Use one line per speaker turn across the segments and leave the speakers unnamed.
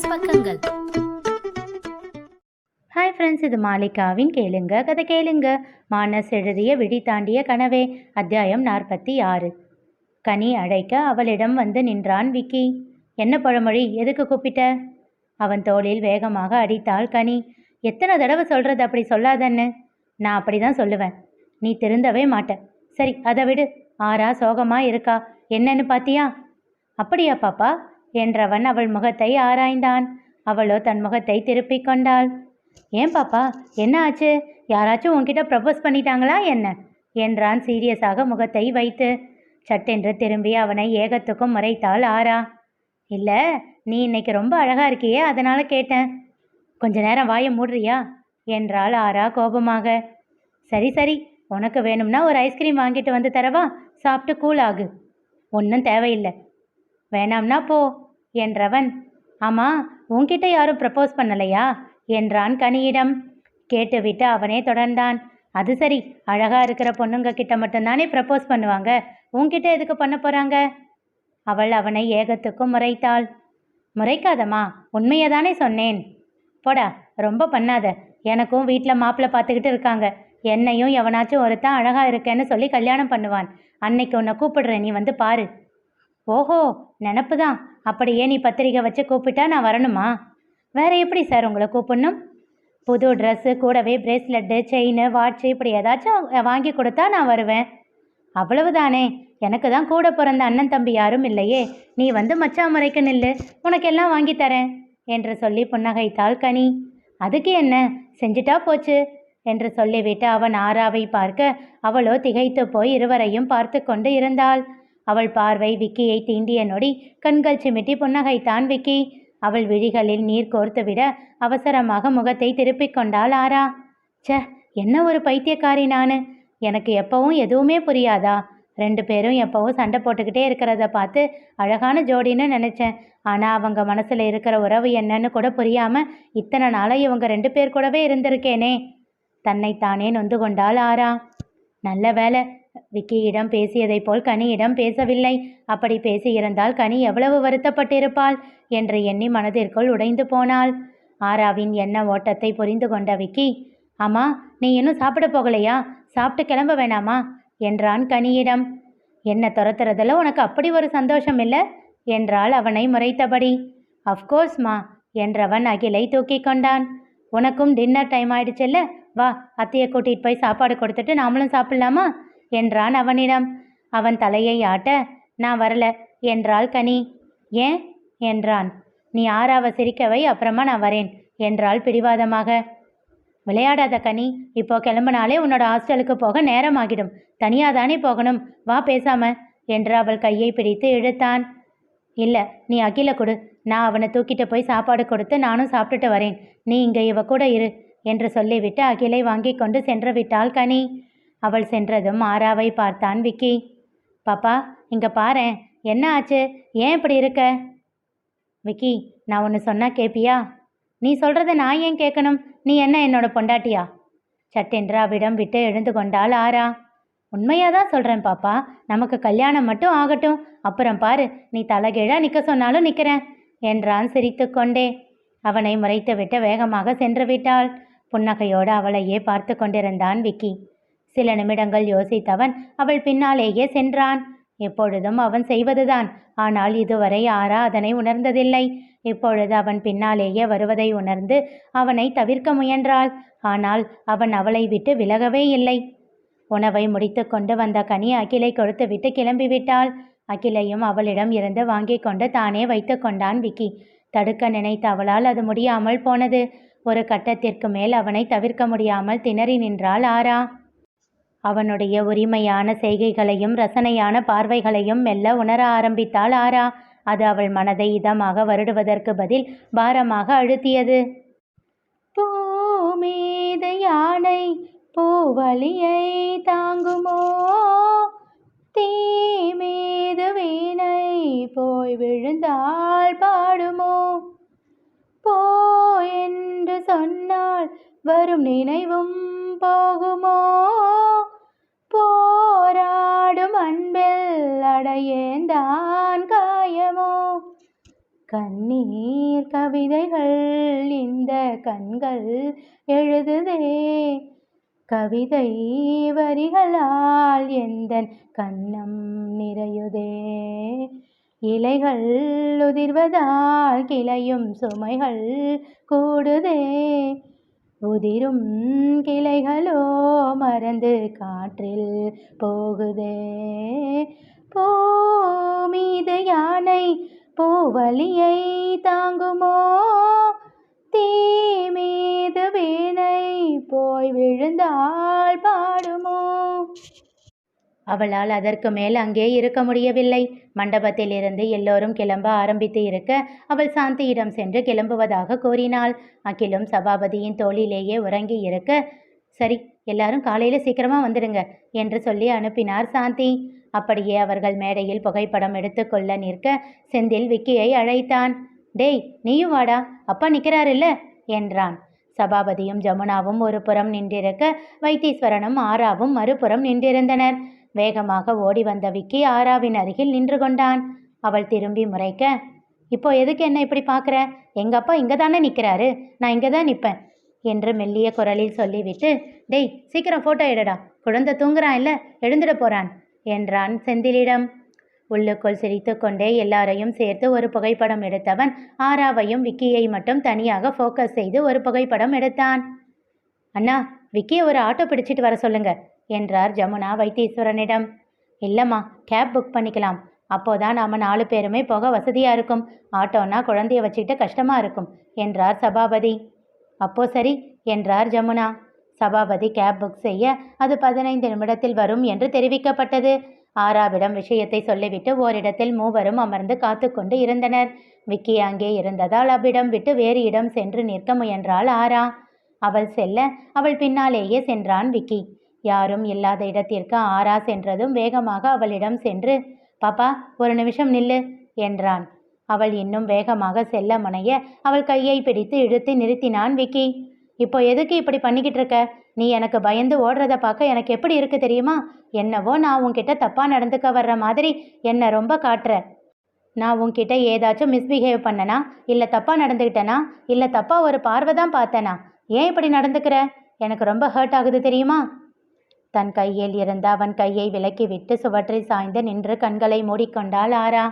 மனஸ் பக்கங்கள்.
Hi friends இது மாலிகாவின் கேளுங்க கதை கேளுங்க. மானஸ் எழுதிய விழி தாண்டிய கனவே அத்தியாயம் நாற்பத்தி ஆறு. கனி அழைக்க அவளிடம் வந்து நின்றான் விக்கி. என்ன பழமொழி எதுக்கு கூப்பிட்ட? அவன் தோளில் வேகமாக அடித்தாள் கனி. எத்தனை தடவை சொல்கிறது அப்படி சொல்லாதன்னு? நான் அப்படி தான் சொல்லுவேன். நீ திருந்தவே மாட்ட. சரி அதை விடு. ஆறா சோகமாக இருக்கா? என்னன்னு பாத்தியா? அப்படியா பாப்பா. என்றவன் அவள் முகத்தை ஆராய்ந்தான். அவளோ தன் முகத்தை திருப்பிக் கொண்டாள். ஏன் பாப்பா என்ன ஆச்சு? யாராச்சும் உன்கிட்ட ப்ரப்போஸ் பண்ணிட்டாங்களா என்ன? என்றான் சீரியஸாக முகத்தை வைத்து. சட்டென்று திரும்பி அவனை ஏகத்துக்கும் முறைத்தாள் ஆரா. இல்லை நீ இன்னைக்கு ரொம்ப அழகா இருக்கியே அதனால கேட்டேன். கொஞ்ச நேரம் வாயை மூடுறியா? என்றாள் ஆரா கோபமாக. சரி சரி உனக்கு வேணும்னா ஒரு ஐஸ்கிரீம் வாங்கிட்டு வந்து தரவா? சாப்பிட்டு கூல் ஆகு ஒன்றும் தேவையில்லை. வேணாம்னா போ என்றவன். ஆமா உன்கிட்ட யாரும் ப்ரப்போஸ் பண்ணலையா? என்றான் கனியிடம். கேட்டுவிட்டு அவனே தொடர்ந்தான். அது சரி அழகா இருக்கிற பொண்ணுங்க கிட்ட மட்டும்தானே ப்ரப்போஸ் பண்ணுவாங்க. உன்கிட்ட எதுக்கு பண்ண போறாங்க? அவள் அவனை ஏகத்துக்கும் முறைத்தாள். முறைக்காதம்மா உண்மையை தானே சொன்னேன். போடா ரொம்ப பண்ணாத. எனக்கும் வீட்டில் மாப்பிள்ளை பார்த்துக்கிட்டு இருக்காங்க. என்னையும் எவனாச்சும் ஒருத்தன் அழகா இருக்கேன்னு சொல்லி கல்யாணம் பண்ணுவான். அன்னைக்கு உன்னை கூப்பிடுறேன் நீ வந்து பாரு. ஓஹோ நினப்பு தான் அப்படியே நீ பத்திரிக்கை வச்சு கூப்பிட்டா நான் வரணுமா? வேற எப்படி சார் உங்களை கூப்பிடணும்? புது ட்ரெஸ்ஸு கூடவே பிரேஸ்லெட்டு செயின் வாட்ச் இப்படி ஏதாச்சும் வாங்கி கொடுத்தா நான் வருவேன். அவ்வளவுதானே. எனக்கு தான் கூட பிறந்த அண்ணன் தம்பி யாரும் இல்லையே. நீ வந்து மச்சான் முறைக்கு நில்லு. உனக்கெல்லாம் வாங்கி தரேன் என்று சொல்லி புன்னகைத்தாள் கனி. அதுக்கு என்ன? செஞ்சிட்டா போச்சு என்று சொல்லிவிட்டு அவன் ஆராவை பார்க்க அவளோ திகைத்து போய் இருவரையும் பார்த்து கொண்டு இருந்தாள். அவள் பார்வை விக்கியை தீண்டிய நொடி கண்கள் சிமிட்டி புன்னகைத்தான் விக்கி. அவள் விழிகளில் நீர் கோர்த்துவிட அவசரமாக முகத்தை திருப்பிக் கொண்டாள் ஆரா. ச என்ன ஒரு பைத்தியக்காரி நான்? எனக்கு எப்பவும் எதுவுமே புரியாதா? ரெண்டு பேரும் எப்பவும் சண்டை போட்டுக்கிட்டே இருக்கிறத பார்த்து அழகான ஜோடின்னு நினச்சேன். ஆனால் அவங்க மனசில் இருக்கிற உறவு என்னன்னு கூட புரியாமல் இத்தனை நாளாக இவங்க ரெண்டு பேர் கூடவே இருந்திருக்கேனே. தன்னைத்தானே நொந்து கொண்டாள் ஆரா. நல்ல வேலை விக்கியிடம் பேசியதைப் போல் கனியிடம் பேசவில்லை. அப்படி பேசியிருந்தால் கனி எவ்வளவு வருத்தப்பட்டிருப்பாள்? என்று எண்ணி மனதிற்குள் உடைந்து போனாள். ஆராவின் எண்ண ஓட்டத்தை புரிந்து கொண்ட விக்கி அம்மா நீ இன்னும் சாப்பிட போகலையா? சாப்பிட்டு கிளம்ப வேணாமா? என்றான் கனியிடம். என்ன துரத்துறதுல உனக்கு அப்படி ஒரு சந்தோஷம் இல்லை? என்றாள் அவனை முறைத்தபடி. அஃப்கோர்ஸ்மா என்றவன் அகிலை தூக்கி கொண்டான். உனக்கும் டின்னர் டைம் ஆயிடுச்சுல்ல வா அத்தையை கூட்டிகிட்டு போய் சாப்பாடு கொடுத்துட்டு நாமளும் சாப்பிட்லாமா? என்றான் அவனிடம். அவன் தலையை ஆட்ட நான் வரல. என்றாள் கனி. ஏன்? என்றான். நீ ஆறாவ சிரிக்கவை அப்புறமா நான் வரேன். என்றாள் பிடிவாதமாக. விளையாடாத கனி. இப்போ கிளம்புனாலே உன்னோட ஹாஸ்டலுக்கு போக நேரம் ஆகிடும் தனியாக தானே போகணும். வா பேசாம. என்று அவள் கையை பிடித்து இழுத்தான். இல்லை நீ அகில கொடு. நான் அவனை தூக்கிட்டு போய் சாப்பாடு கொடுத்து நானும் சாப்பிட்டுட்டு வரேன். நீ இங்கே இவ கூட இரு. என்று சொல்லிவிட்டு அகிலை வாங்கி கொண்டு சென்று விட்டாள் கனி. அவள் சென்றதும் ஆராவை பார்த்தான் விக்கி. பாப்பா இங்க பாரு என்ன ஆச்சு? ஏன் இப்படி இருக்க? விக்கி நான் ஒன்று சொன்னா கேப்பியா? நீ சொல்றத நான் ஏன் கேட்கணும் நீ என்ன என்னோட பொண்டாட்டியா? சட்டென்று அவிடம் விட்டு எழுந்து கொண்டாள் ஆரா. உண்மையாக தான் சொல்கிறேன் பாப்பா. நமக்கு கல்யாணம் மட்டும் ஆகட்டும். அப்புறம் பாரு நீ தலைகீழாக நிற்க சொன்னாலும் நிற்கிறேன் என்றான் சிரித்துக்கொண்டே அவனை முறைத்துவிட்டு வேகமாக சென்று விட்டாள். புன்னகையோடு அவளையே பார்த்து கொண்டிருந்தான் விக்கி. சில நிமிடங்கள் யோசித்தவன் அவள் பின்னாலேயே சென்றான். எப்பொழுதும் அவன் செய்வதுதான். ஆனால் இதுவரை ஆரா அதனை உணர்ந்ததில்லை. இப்பொழுது அவன் பின்னாலேயே வருவதை உணர்ந்து அவனை தவிர்க்க முயன்றாள். ஆனால் அவன் அவளை விட்டு விலகவே இல்லை. உணவை முடித்து கொண்டு வந்த கனி அகிலை கொடுத்துவிட்டு கிளம்பிவிட்டாள் அகிலையும் அவளிடம் இருந்து வாங்கி கொண்டு தானே வைத்து கொண்டான் விக்கி. தடுக்க நினைத்த அவளால் அது முடியாமல் போனது. ஒரு கட்டத்திற்கு மேல் அவனை தவிர்க்க முடியாமல் திணறி நின்றாள் ஆரா. அவனுடைய உரிமையான செய்கைகளையும் ரசனையான பார்வைகளையும் மெல்ல உணர ஆரம்பித்தாள். ஆரா அது அவள் மனதை இதமாக வருடுவதற்கு பதில் பாரமாக அழுத்தியது. பூமீத யானை பூவழியை தாங்குமோ? தீ மீது வீணை போய் விழுந்தால் பாடுமோ? போ என்று சொன்னால் வரும் நினைவும் போகுமோ? போராடும் அன்பில் அடையேந்தான் காயமோ? கண்ணீர் கவிதைகள் இந்த கண்கள் எழுதுதே. கவிதை வரிகளால் எந்த கண்ணம் நிறையுதே? இலைகள் உதிர்வதால் கிளையும் சுமைகள் கூடுதே. உதிரும் கிளைகளோ மறந்து காற்றில் போகுதே. போமீது யானை பூவலியை தாங்குமோ? தீ மீது வீணை போய் விழுந்தால் பாடுமோ? அவளால் அதற்கு மேல் அங்கே இருக்க முடியவில்லை. மண்டபத்திலிருந்து எல்லோரும் கிளம்ப ஆரம்பித்து இருக்க அவள் சாந்தியிடம் சென்று கிளம்புவதாக கூறினாள். அகிலும் சபாபதியின் தோளிலேயே உறங்கி இருக்க சரி எல்லாரும் காலையில சீக்கிரமா வந்துடுங்க என்று சொல்லி அனுப்பினார் சாந்தி. அப்படியே அவர்கள் மேடையில் புகைப்படம் எடுத்துக்கொள்ள நிற்க செந்தில் விக்கியை அழைத்தான். டேய் நீயும் வாடா அப்பா நிற்கிறாருல்ல என்றான். சபாபதியும் ஜமுனாவும் ஒரு புறம் நின்றிருக்க வைத்தீஸ்வரனும் ஆராவும் மறுபுறம் நின்றிருந்தனர். வேகமாக ஓடி வந்த விக்கி ஆராவின் அருகில் நின்று கொண்டான். அவள் திரும்பி முறைக்க இப்போ எதுக்கு என்ன இப்படி பார்க்குற? எங்கள் அப்பா இங்கே தானே நிற்கிறாரு நான் இங்கே தான் நிற்பேன். என்று மெல்லிய குரலில் சொல்லிவிட்டு டேய் சீக்கிரம் ஃபோட்டோ எடுடா. குழந்தை தூங்குறான் இல்லை? எழுந்துட போகிறான் என்றான் செந்திலிடம். உள்ளுக்குள் சிரித்துக்கொண்டே எல்லாரையும் சேர்த்து ஒரு புகைப்படம் எடுத்தவன் ஆராவையும் விக்கியை மட்டும் தனியாக ஃபோக்கஸ் செய்து ஒரு புகைப்படம் எடுத்தான். அண்ணா விக்கியை ஒரு ஆட்டோ பிடிச்சிட்டு வர சொல்லுங்க. என்றார் ஜமுனா வைத்தீஸ்வரனிடம். இல்லைம்மா கேப் புக் பண்ணிக்கலாம். அப்போதான் நாம நாலு பேருமே போக வசதியாக இருக்கும். ஆட்டோனா குழந்தைய வச்சுக்கிட்டு கஷ்டமாக இருக்கும் என்றார் சபாபதி. அப்போ சரி என்றார் ஜமுனா. சபாபதி கேப் புக் செய்ய அது பதினைந்து நிமிடத்தில் வரும் என்று தெரிவிக்கப்பட்டது. ஆராவிடம் விஷயத்தை சொல்லிவிட்டு ஓரிடத்தில் மூவரும் அமர்ந்து காத்து கொண்டு இருந்தனர். விக்கி அங்கே இருந்ததால் அவ்விடம் விட்டு வேறு இடம் சென்று நிற்க முயன்றாள் ஆரா. அவள் செல்ல அவள் பின்னாலேயே சென்றான் விக்கி. யாரும் இல்லாத இடத்திற்கு ஆரா சென்றதும் வேகமாக அவளிடம் சென்று பாப்பா ஒரு நிமிஷம் நில்லு என்றான். அவள் இன்னும் வேகமாக செல்ல முனைய அவள் கையை பிடித்து இழுத்து நிறுத்தினான் விக்கி. இப்போ எதுக்கு இப்படி பண்ணிக்கிட்டு இருக்க நீ எனக்கு பயந்து ஓடுறத பார்க்க எனக்கு எப்படி இருக்கு தெரியுமா? என்னவோ நான் உன்கிட்ட தப்பா நடந்துக்க வர்ற மாதிரி என்னை ரொம்ப காட்டுற. நான் உன்கிட்ட ஏதாச்சும் மிஸ்பிஹேவ் பண்ணனா? இல்லை தப்பா நடந்துக்கிட்டனா இல்லை தப்பா ஒரு பார்வை தான் பார்த்தனா? ஏன் இப்படி நடந்துக்கிற? எனக்கு ரொம்ப ஹர்ட் ஆகுது தெரியுமா? தன் கையில் இருந்த அவன் கையை விலக்கிவிட்டு சுவற்றில் சாய்ந்து நின்று கண்களை மூடிக்கொண்டாள் ஆரா.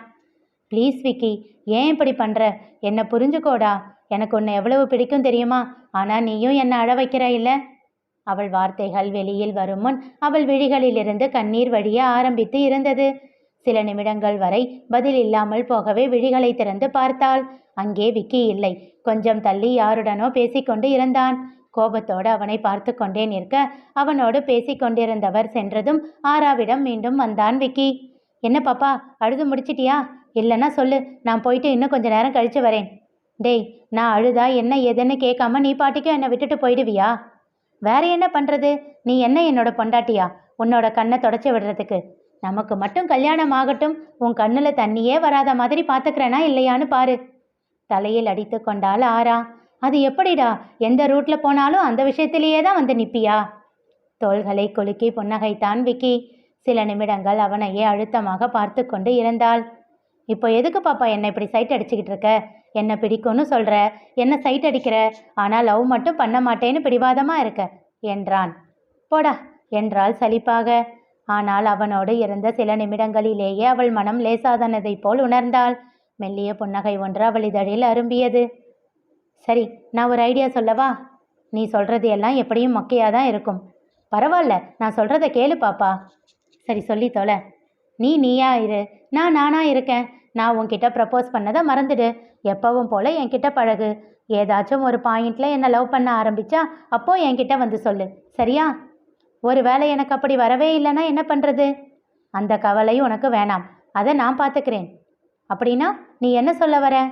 ப்ளீஸ் விக்கி ஏன் இப்படி பண்ற? என்னை புரிஞ்சுக்கோடா. எனக்கு உன்னை எவ்வளவு பிடிக்கும் தெரியுமா? ஆனா நீயும் என்னை அழ வைக்கிற இல்ல. அவள் வார்த்தைகள் வெளியில் வரும் முன் அவள் விழிகளிலிருந்து கண்ணீர் வழிய ஆரம்பித்து இருந்தது. சில நிமிடங்கள் வரை பதில் இல்லாமல் போகவே விழிகளை திறந்து பார்த்தாள். அங்கே விக்கி இல்லை. கொஞ்சம் தள்ளி யாருடனோ பேசிக்கொண்டு இருந்தான். கோபத்தோடு அவனை பார்த்து கொண்டே நிற்க அவனோடு பேசிக்கொண்டிருந்தவர் சென்றதும் ஆராவிடம் மீண்டும் வந்தான் விக்கி. என்ன பாப்பா அழுது முடிச்சிட்டியா? இல்லைன்னா சொல்லு நான் போயிட்டு இன்னும் கொஞ்ச நேரம் கழிச்சு வரேன். டேய் நான் அழுதா என்ன ஏதுன்னு கேட்காம நீ பாட்டுக்கு என்னை விட்டுட்டு போயிடுவியா? வேற என்ன பண்றது? நீ என்ன என்னோட பொண்டாட்டியா? உன்னோட கண்ணை தொடச்சி விடுறதுக்கு. நமக்கு மட்டும் கல்யாணம் ஆகட்டும். உன் கண்ணில் தண்ணியே வராத மாதிரி பார்த்துக்கிறேனா இல்லையான்னு பாரு. தலையில் அடித்து கொண்டால் ஆறா அது எப்படிடா? எந்த ரூட்ல போனாலும் அந்த விஷயத்திலேயே தான் வந்து நிப்பியா? தோள்களை குலுக்கி புன்னகைத்தான் விக்கி. சில நிமிடங்கள் அவனையே அழுத்தமாக பார்த்து கொண்டு இருந்தாள். இப்போ எதுக்கு பாப்பா என்னை இப்படி சைட் அடிச்சுக்கிட்டு இருக்க? என்ன பிடிக்கும்னு சொல்ற? என்ன சைட் அடிக்கிற? ஆனால் லவ் மட்டும் பண்ண மாட்டேன்னு பிடிவாதமா இருக்க? என்றான். போடா என்றாள் சலிப்பாக. ஆனால் அவனோடு இருந்த சில நிமிடங்களிலேயே அவள் மனம் லேசாதனதை போல் உணர்ந்தாள். மெல்லிய புன்னகை ஒன்று அவள் இதழில் அரும்பியது. சரி நான் ஒரு ஐடியா சொல்லவா? நீ சொல்கிறது எல்லாம் எப்படியும் மொக்கையாக தான் இருக்கும். பரவாயில்ல நான் சொல்கிறத கேளு பாப்பா. சரி சொல்லி தொலை. நீ நீயா இரு. நான் நானா இருக்கேன். நான் உன்கிட்ட ப்ரப்போஸ் பண்ணதை மறந்துடு. எப்பவும் போல் என்கிட்ட பழகு. ஏதாச்சும் ஒரு பாயிண்டில் என்னை லவ் பண்ண ஆரம்பித்தா அப்போது என்கிட்ட வந்து சொல்லு. சரியா? ஒரு வேளை எனக்கு அப்படி வரவே இல்லைன்னா என்ன பண்ணுறது அந்த கவலையும் உனக்கு வேணாம். அதை நான் பார்த்துக்கிறேன். அப்படின்னா நீ என்ன சொல்ல வர?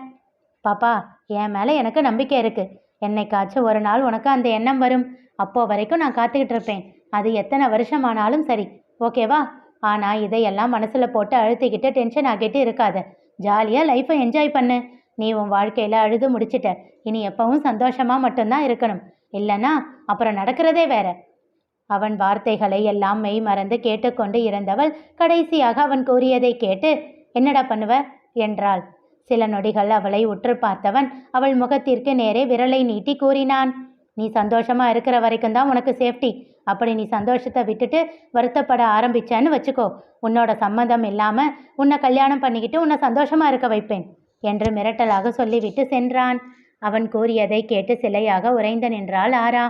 பாப்பா என் மேலே எனக்கு நம்பிக்கை இருக்கு. என்னைக்காச்சும் ஒரு நாள் உனக்கு அந்த எண்ணம் வரும். அப்போ வரைக்கும் நான் காத்துக்கிட்டு இருப்பேன். அது எத்தனை வருஷமானாலும் சரி. ஓகேவா ஆனால் இதையெல்லாம் மனசில் போட்டு அழுத்திக்கிட்டு டென்ஷன் ஆகிட்டு இருக்காத. ஜாலியாக லைஃப்பை என்ஜாய் பண்ணு. நீ உன் வாழ்க்கையில் அழுது முடிச்சிட்ட. இனி எப்பவும் சந்தோஷமாக மட்டும்தான் இருக்கணும். இல்லைன்னா அப்புறம் நடக்கிறதே வேற. அவன் வார்த்தைகளை எல்லாம் மெய் மறந்து கேட்டுக்கொண்டு இருந்தவள் கடைசியாக அவன் கூறியதை கேட்டு என்னடா பண்ணுவ? என்றாள். சில நொடிகள் அவளை உற்று பார்த்தவன் அவள் முகத்திற்கு நேரே விரலை நீட்டி கூறினான் நீ சந்தோஷமா இருக்கிற வரைக்கும் தான் உனக்கு சேஃப்டி அப்படி நீ சந்தோஷத்தை விட்டுட்டு வருத்தப்பட ஆரம்பிச்சேன்னு வச்சுக்கோ. உன்னோட சம்மதம் இல்லாம உன்னை கல்யாணம் பண்ணிக்கிட்டு உன்னை சந்தோஷமா இருக்க வைப்பேன் என்று மிரட்டலாக சொல்லிவிட்டு சென்றான். அவன் கூறியதை கேட்டு சிலையாக உறைந்து நின்றாள் ஆரா.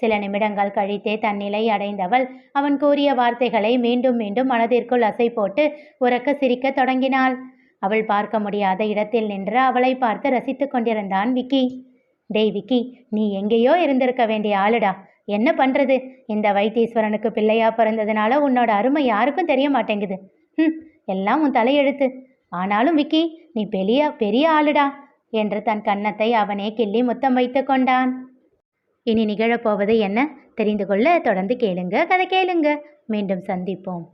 சில நிமிடங்கள் கழித்தே தன்னிலை அடைந்தவள் அவன் கூறிய வார்த்தைகளை மீண்டும் மீண்டும் மனதிற்குள் அசை போட்டு உறக்க சிரிக்கத் தொடங்கினாள். அவள் பார்க்க முடியாத இடத்தில் நின்று அவளை பார்த்து ரசித்து கொண்டிருந்தான் விக்கி. டேய் விக்கி நீ எங்கேயோ இருந்திருக்க வேண்டிய ஆளுடா. என்ன பண்றது? இந்த வைத்தீஸ்வரனுக்கு பிள்ளையா பிறந்ததுனால உன்னோட அருமை யாருக்கும் தெரிய மாட்டேங்குது. ம் எல்லாம் உன் தலையெழுத்து. ஆனாலும் விக்கி நீ பெரிய பெரிய ஆளுடா என்று தன் கன்னத்தை அவனே கிள்ளி முத்தம் வைத்து கொண்டான். இனி நிகழப்போவது என்ன? தெரிந்து கொள்ள தொடர்ந்து கேளுங்க கதை கேளுங்க. மீண்டும் சந்திப்போம்.